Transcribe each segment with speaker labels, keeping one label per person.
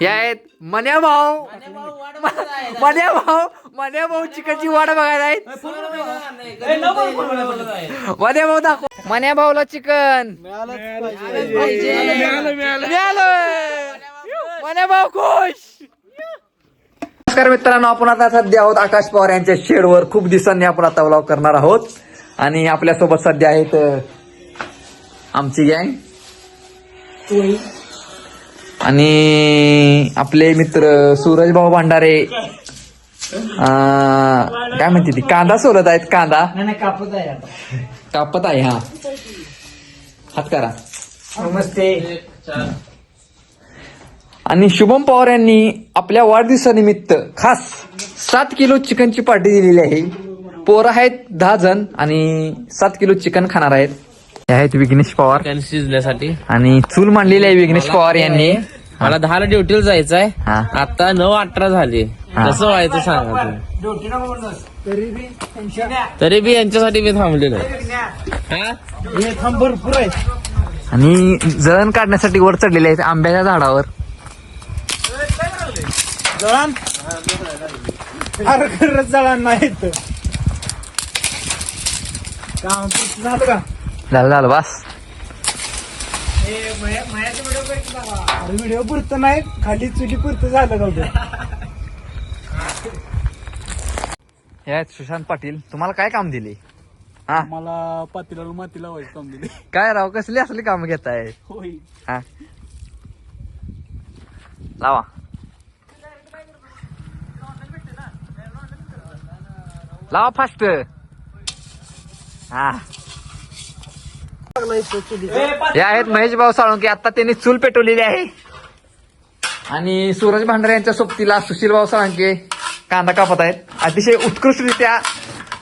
Speaker 1: या आहेत. मन्या भाऊ. मन्या भाऊ. मन्या भाऊ चिकनची वाट बघायला आहेत. मन्या भाऊ दाखव. मन्या भाऊला चिकन. मिळालं मन्या भाऊ खुश. नमस्कार मित्रांनो आपण आता सध्या आहोत आकाश पवार यांच्या शेडवर. खूप दिवसांनी आपण आता व्लॉग करणार आहोत. आणि आपल्यासोबत सध्या आहेत आमची गँग आणि आपले मित्र सूरज भाऊ भांडारे अं, काय म्हणते ती? कांदा सोलत आहेत कांदा.
Speaker 2: कापत आहे आता.
Speaker 1: कापत आहे हा. हात करा.
Speaker 2: नमस्ते.
Speaker 1: आणि शुभम पवार यांनी आपल्या वाढदिवसानिमित्त खास सात किलो चिकनची पार्टी दिलेली आहे. पोरं आहेत दहा जण आणि सात किलो चिकन खाणार आहेत. हे आहेत विघ्नेश पवार.
Speaker 3: चिकन शिजण्यासाठी.
Speaker 1: आणि चूल मांडलेली आहे विघ्नेश पवार यांनी.
Speaker 3: मला दहाला ड्युटीला जायचंय
Speaker 1: हा.
Speaker 3: आता नऊ अठरा झाली.
Speaker 1: हा.
Speaker 3: कसं व्हायचं सांगा तुम्ही? तरी बी यांच्यासाठी मी थांबलेलो आहे. हा?
Speaker 2: थांब भरपूर आहे
Speaker 1: आणि जळण काढण्यासाठी वर चढलेले आहेत आंब्याच्या झाडावर.
Speaker 2: जळान? अरे खरंच जळान नाही इथं. काम तू झालं का?
Speaker 1: झालं झालं बस.
Speaker 2: अरे व्हिडिओ पुरतं नाही खाली चुली पुरतं झालं का उद्या?
Speaker 1: हे आहेत सुशांत पाटील तुम्हाला काय काम दिले? हा?
Speaker 2: मला पातीला मातीला व्हायचं काम दिले.
Speaker 1: काय राव कसली असली काम घेताय?
Speaker 2: होय.
Speaker 1: हा? लावा. लावा फास्ट हा हे आहेत महेश भाऊ साळुंके आता त्यांनी चूल पेटवलेली आहे आणि सूरज भांडारे यांच्या सोबतीला सुशील भाऊ साळुंके कांदा कापत आहेत अतिशय उत्कृष्टरित्या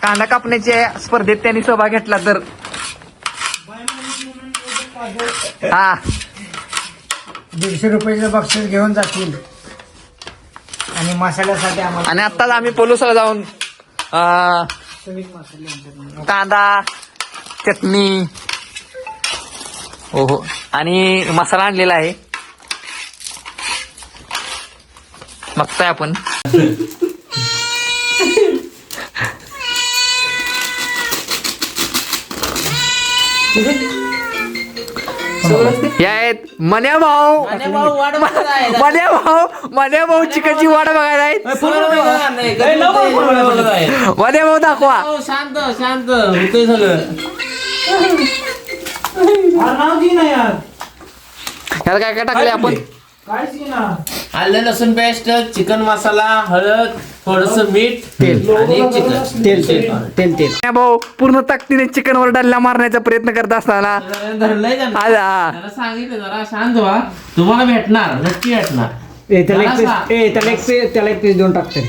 Speaker 1: कांदा कापण्याच्या स्पर्धेत त्यांनी सहभाग घेतला तर हा
Speaker 2: दीडशे रुपयाचं बक्षीस घेऊन जातील आणि मसाल्यासाठी आम्हाला
Speaker 1: आणि आत्ताच आम्ही पोलूसला जाऊन अं, कांदा चटणी. हो हो आणि मसाला आणलेला आहे. बघताय आपण. हे आहेत मन्या भाऊ. मन्या भाऊ मन्या भाऊ चिकनची वाट बघायला आहेत. मन्या भाऊ दाखवा.
Speaker 3: हो, शांत शांत. होतंय सगळं.
Speaker 1: ह्याला काय काय टाकले आपण?
Speaker 2: ना?
Speaker 3: आलं लसूण पेस्ट चिकन मसाला हळद थोडस मीठ तेल. आणि चिकन तेल तेल
Speaker 1: मन्या भाऊ पूर्ण ताकदीने चिकन वर डल्ला मारण्याचा प्रयत्न करत असताना.
Speaker 3: धरलंय
Speaker 1: हा.
Speaker 3: सांगितलं जरा शांत व्हा. तुम्हाला भेटणार नक्की भेटणार.
Speaker 2: ए त्याला एक पीस ए त्याला एक पीस त्याला एक पीस देऊन टाकते.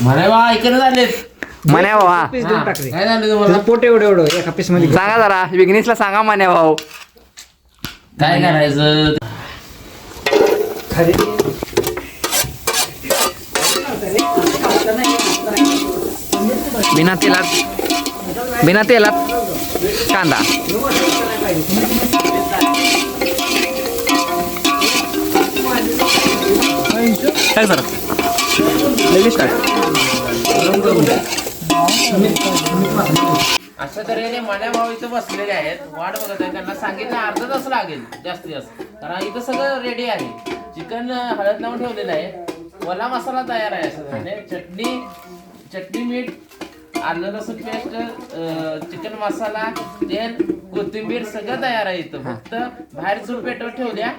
Speaker 3: म्हणे वा ऐकणं झालेत
Speaker 1: मन्या भाऊ हा
Speaker 2: पीस देऊन
Speaker 3: हा,
Speaker 2: टाकते.
Speaker 3: काय झालं तुम्हाला?
Speaker 2: त्याचं पोट एवढं एवढं एका पीसमध्ये
Speaker 1: सांगा जरा विघ्नेशला सांगा मन्या भाऊ.
Speaker 3: काय करायचं?
Speaker 2: खाली.
Speaker 1: बिना तेलात बिना तेलात कांदा. काय सर लगेच
Speaker 3: अशा तऱ्हेने मण्या भाऊ इथं बसलेले आहेत. वाट बघत आहे त्यांना सांगितलं अर्धा तास लागेल जास्तीत जास्त. कारण इथं सगळं रेडी आहे. चिकन हळद लावून ठेवलेलं आहे. वला मसाला तयार आहे तऱ्हेने चटणी चटणी मीठ आलं लसूण पेस्ट चिकन मसाला तेल कोथिंबीर सगळं तयार आहे इथं. फक्त बाहेर चूल पेटवत ठेवल्या.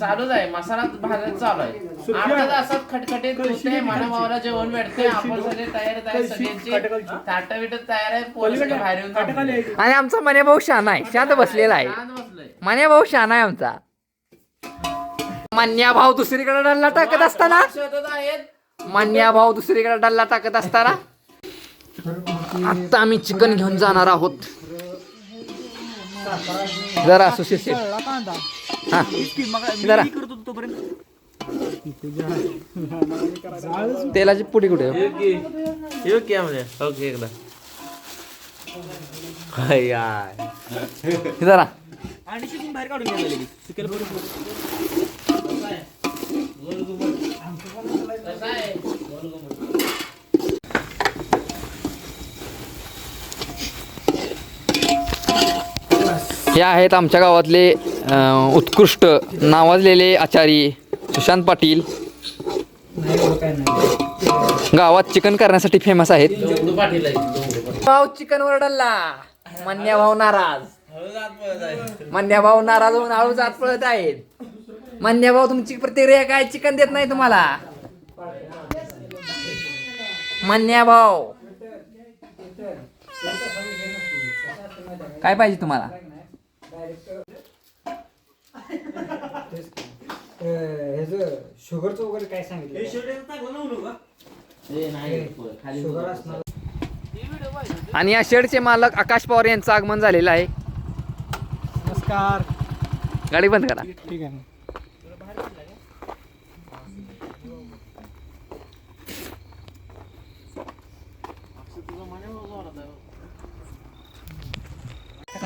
Speaker 3: चालूच आहे. मसाला भाजत चालू आहे. अर्धा तासात खटखटीत होते. मला भावाला जेवण भेटते आपण सगळे तयार आहे सगळ्यांची ताटं बिट तयार आहे. पोलीस बाहेर येऊन.
Speaker 1: आणि आमचा मन्या भाऊ शान आहे. शांत बसलेला आहे. मन्या भाऊ शान आहे आमचा. मान्या भाऊ दुसरीकडे डल्ला टाकत असताना. मान्या भाऊ दुसरीकडे डल्ला टाकत असताना. आता आम्ही चिकन घेऊन जाणार आहोत. जरा. हा. जरा. तेलाची पुडी कुठे
Speaker 3: येऊ की आम्ही ओके एकदा. हाय यार
Speaker 1: हे जरा हे आहेत आमच्या गावातले उत्कृष्ट नावाजलेले आचारी सुशांत पाटील. गावात चिकन करण्यासाठी फेमस आहेत. भाऊ चिकन वरडला मन्या भाऊ नाराज. मन्या भाऊ नाराज होऊन हळू जात पळत आहेत. मन्या भाऊ तुमची प्रतिक्रिया काय? चिकन देत नाही तुम्हाला? मन्या भाऊ. काय पाहिजे तुम्हाला?
Speaker 2: शुगरचं वगैरे काय सांगितलं शुगर असणार
Speaker 1: आणि या शेडचे मालक आकाश पवार यांचं आगमन झालेलं आहे.
Speaker 2: नमस्कार.
Speaker 1: गाडी बंद करा.
Speaker 2: ठीक आहे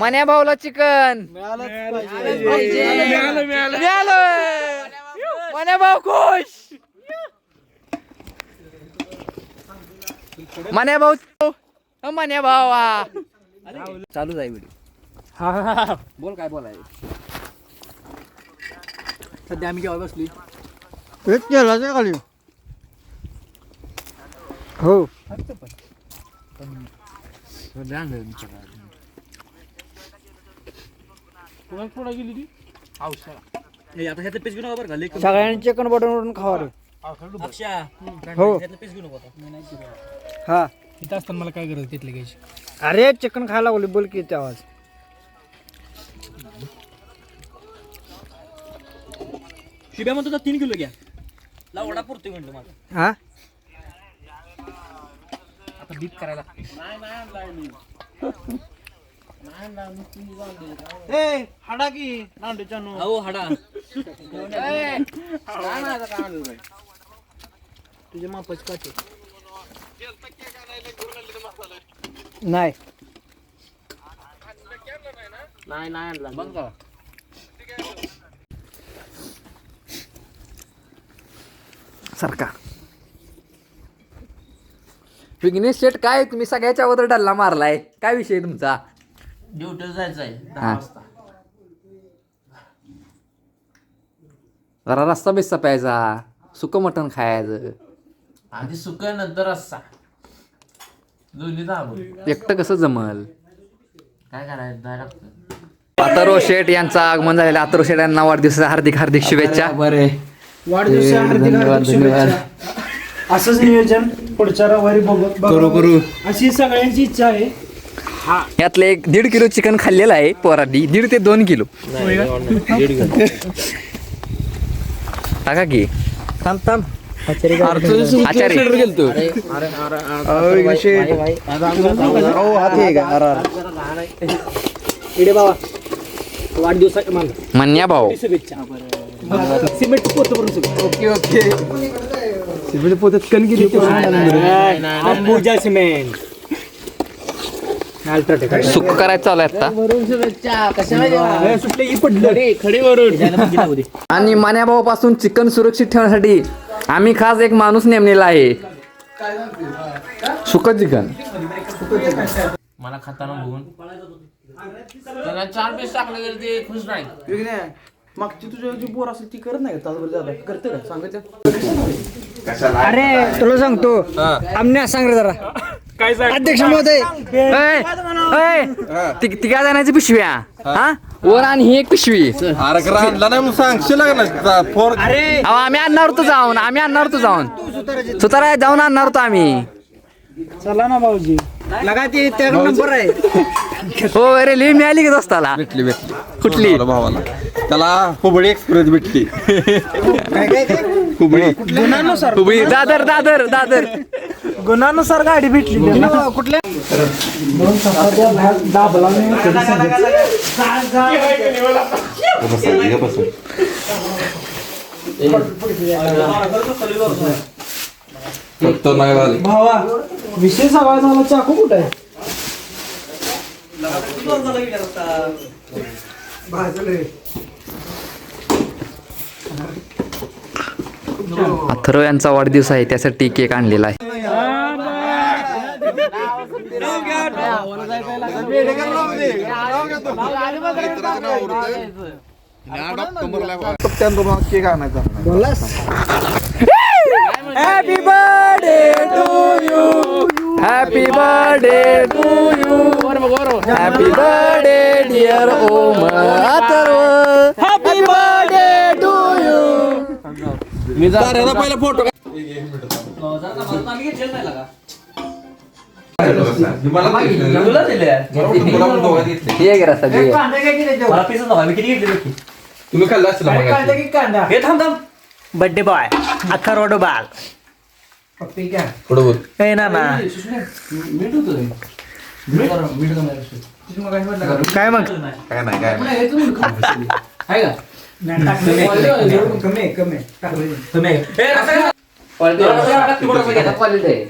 Speaker 1: मन्या भाऊला चिकन. मिळालं मन्या भाऊ खुश. मन्या भाऊ मन्या भाऊ आ. चालू आहे व्हिडिओ
Speaker 2: हा
Speaker 1: बोल काय बोलाय.
Speaker 2: सध्या आम्ही केव्हा बसली एक केला खाली. हो. सगळ्यांनी चिकन बटन खावा रे. हो हा. इथं असताना मला काय गरज तिथली घ्यायची? अरे चिकन खायला बोल बोल की आवाज
Speaker 4: शिब्या म्हणतो तर तीन किलो घ्या. लावडा पुरतोय म्हणलं मला
Speaker 2: हा?
Speaker 1: आता बीट करायला.
Speaker 2: हाडा की
Speaker 4: हाडा.
Speaker 2: तुझ्या मापाची काटे नाही.
Speaker 3: नाही नाही आणला. बंद करा.
Speaker 1: सरकार विघ्नेश शेट काय तुम्ही सगळ्याच्या अगोदर डल्ला मारलाय? काय विषय तुमचा?
Speaker 3: ड्युटीला जायचं आहे.
Speaker 1: हा.
Speaker 3: वाजता.
Speaker 1: जरा रस्ता बिस्ता प्यायचा. सुकं मटण खायचं.
Speaker 3: आधी सुक नंतर रस्सा. दोन्ही दाबून.
Speaker 1: एकटं कसं जमल?
Speaker 3: काय करायचं? लागतं
Speaker 1: अथर्व शेठ यांचं आगमन झालेलं अथर्व शेठ यांना वाढदिवसाच्या हार्दिक हार्दिक शुभेच्छा.
Speaker 2: बरे वाढदिवसा हार्दिक हार्दिक शुभेच्छा. असंच नियोजन पुढच्या रविवारी बघत करू करू. अशी सगळ्यांची इच्छा आहे.
Speaker 1: यातले एक दीड किलो चिकन खाल्लेलं आहे पोरांनी दीड ते दोन किलो टाका की
Speaker 2: थांब थांब
Speaker 1: मन्या भाऊ
Speaker 2: पोत ओके ओके सिमेंट पोतात कण गेली पूजा सिमेंट
Speaker 1: सुक करायचं चालू आहे आता. आणि मान्या भाऊ पासून चिकन सुरक्षित ठेवण्यासाठी आम्ही खास एक माणूस नेमलेला आहे. सुक चिकन.
Speaker 3: मला खाताना बघून. त्याला चार पीस टाकले गेले ते खुश नाही.
Speaker 4: मागची तुझ्या जी बोर असेल ती करत नाही तासभर करते का? सांगायचं
Speaker 2: अरे तुला सांगतो. आमने सांग रे जरा. काय अध्यक्ष महोदय.
Speaker 1: तिघा जणांची पिशव्या हा. वर आणि ही एक पिशवी.
Speaker 5: अरे करा आणला नाही म्हणून सांगशील का ना फोर
Speaker 2: अरे
Speaker 1: अहो आम्ही आणणार होतो जाऊन आम्ही आणणार होतो जाऊन. सुतारा जाऊन आणणार होतो आम्ही.
Speaker 2: चला ना भाऊजी. लगा ती त्या नंबर आहे.
Speaker 1: हो अरे लिव्ह मिळाली की दोस्ताला?
Speaker 5: भेटली भेटली.
Speaker 1: कुठली?
Speaker 5: भावाला भावाला. त्याला हुबळी एक्सप्रेस भेटली. हुबळी.
Speaker 1: उभी दादर दादर दादर.
Speaker 2: गुणानुसार गाडी भेटली कुठल्या
Speaker 5: फक्त नाही झाली
Speaker 4: भावा विशेष आवाज आला चाकू कुठे आहे?
Speaker 1: अथर्व यांचा वाढदिवस आहे त्यासाठी केक आणलेला आहे.
Speaker 5: केक आणायचा
Speaker 1: happy birthday to you happy birthday to you happy birthday dear Om
Speaker 5: तुम्ही खाल्ला
Speaker 2: हे थांब थांब. Birthday boy. अख्खा रोडो बाल. ए ना ना काय मग?
Speaker 5: काय नाही काय नाही.
Speaker 3: आहे. का
Speaker 2: तुम्ही
Speaker 3: क्वालिटी आहे.